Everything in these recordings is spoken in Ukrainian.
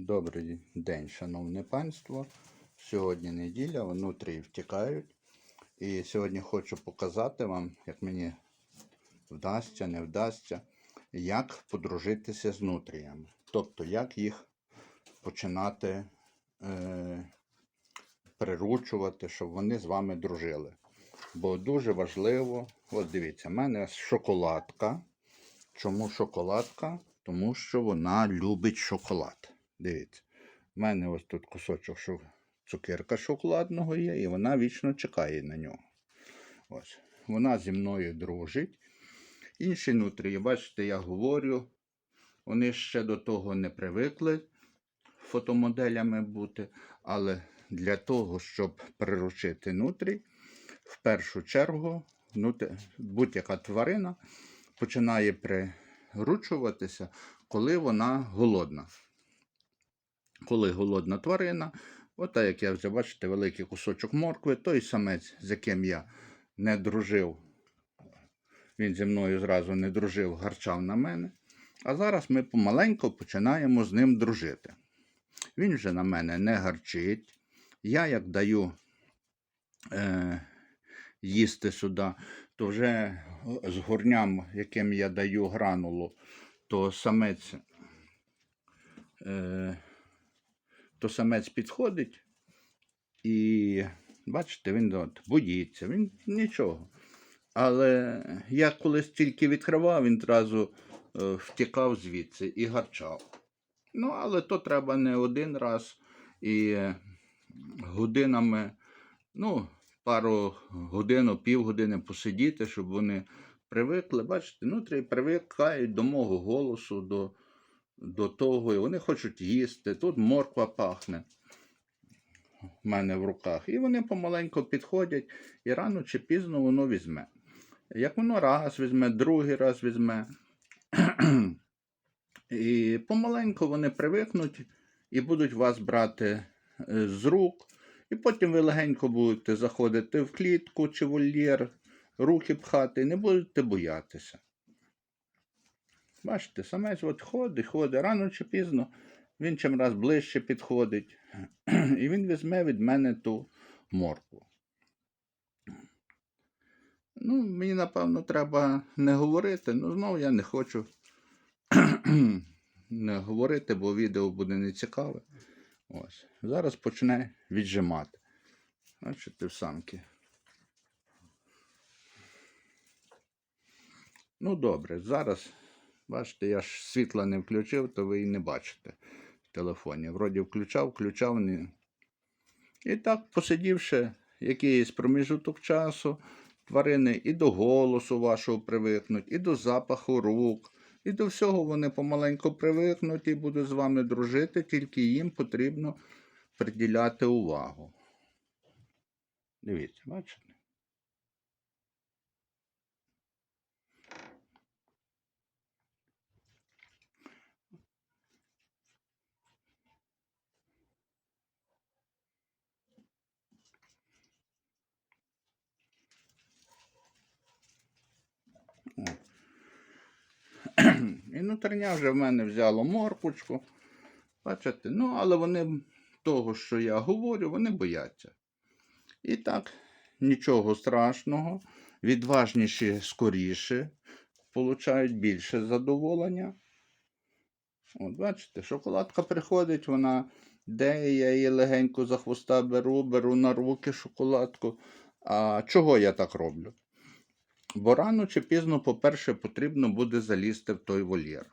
Добрий день, шановне панство. Сьогодні неділя, внутрі втікають. І сьогодні хочу показати вам, як мені вдасться, не вдасться, як подружитися з нутріями. Тобто, як їх починати е, приручувати, щоб вони з вами дружили. Бо дуже важливо, от дивіться, в мене шоколадка. Чому шоколадка? Тому що вона любить шоколад. Дивіться, в мене ось тут кусочок шо- цукерка шоколадного є, і вона вічно чекає на нього. Ось. Вона зі мною дружить. Інші нутрії, бачите, я говорю, вони ще до того не привикли фотомоделями бути, але для того, щоб приручити нутрій, в першу чергу будь-яка тварина починає приручуватися, коли вона голодна. Коли голодна тварина, ота, як я вже бачите, великий кусочок моркви, той самець, з яким я не дружив, він зі мною зразу не дружив, гарчав на мене. А зараз ми помаленьку починаємо з ним дружити. Він вже на мене не гарчить. Я як даю е, їсти сюди, то вже з горням, яким я даю гранулу, то самець, е, то самець підходить і бачите, він от, боїться, він нічого. Але я колись тільки відкривав, він одразу е, втікав звідси і гарчав. Ну, але то треба не один раз і годинами, ну, пару годин, півгодини посидіти, щоб вони привикли. Бачите, нутрі привикають до мого голосу, до, до того, і вони хочуть їсти. Тут морква пахне в мене в руках. І вони помаленьку підходять, і рано чи пізно воно візьме. Як воно раз візьме, другий раз візьме. І помаленьку вони привикнуть і будуть вас брати е, з рук. І потім ви легенько будете заходити в клітку чи вольєр, руки пхати, і не будете боятися. Бачите, самець от ходить, ходить, рано чи пізно він чим раз ближче підходить, і він візьме від мене ту моркву. Ну, мені, напевно, треба не говорити, ну знову я не хочу не говорити, бо відео буде нецікаве. Ось. Зараз почне віджимати. Бачите, в самки. Ну, добре, зараз, бачите, я ж світла не включив, то ви і не бачите в телефоні. Вроді включав, включав. Не... І так, посидівши якийсь проміжуток часу, тварини і до голосу вашого привикнуть, і до запаху рук, і до всього вони помаленьку привикнуть і будуть з вами дружити, тільки їм потрібно приділяти увагу. Дивіться, бачите? І нутрення вже в мене взяло морквочку. Бачите, ну, але вони того, що я говорю, вони бояться. І так, нічого страшного, відважніші скоріше, получають більше задоволення. От, бачите, шоколадка приходить, вона де я її легенько за хвоста беру, беру на руки шоколадку. А чого я так роблю? Бо рано чи пізно, по-перше, потрібно буде залізти в той вольєр.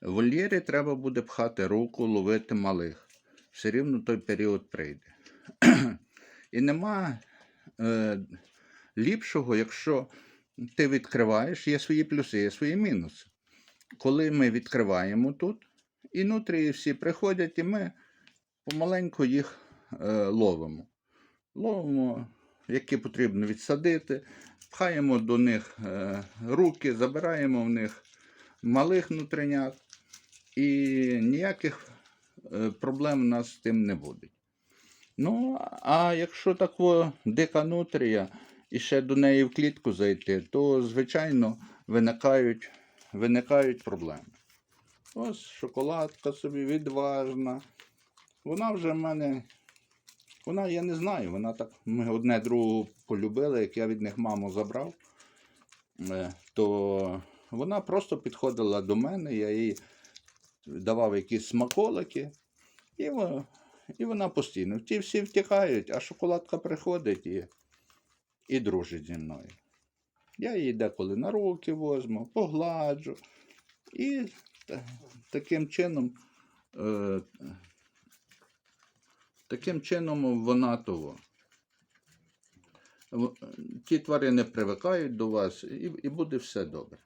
В вольєрі треба буде пхати руку, ловити малих. Все рівно той період прийде. І нема е, ліпшого, якщо ти відкриваєш, є свої плюси, є свої мінуси. Коли ми відкриваємо тут, і нутрії всі приходять, і ми помаленьку їх е, ловимо. Ловимо, які потрібно відсадити, пхаємо до них е, руки, забираємо в них малих нутринят, і ніяких е, проблем у нас з тим не буде. Ну, а якщо такого дика нутрія і ще до неї в клітку зайти, то, звичайно, виникають, виникають проблеми. Ось шоколадка собі відважна. Вона вже в мене. Вона, я не знаю, вона так. Ми одне другу полюбили, як я від них маму забрав, е, то вона просто підходила до мене, я їй давав якісь смаколики, і, во- і вона постійно. Ті всі втікають, а шоколадка приходить і, і дружить зі мною. Я її деколи на руки возьму, погладжу. І та- таким чином, е, таким чином вона того. Ті тварини привикають до вас і, і буде все добре.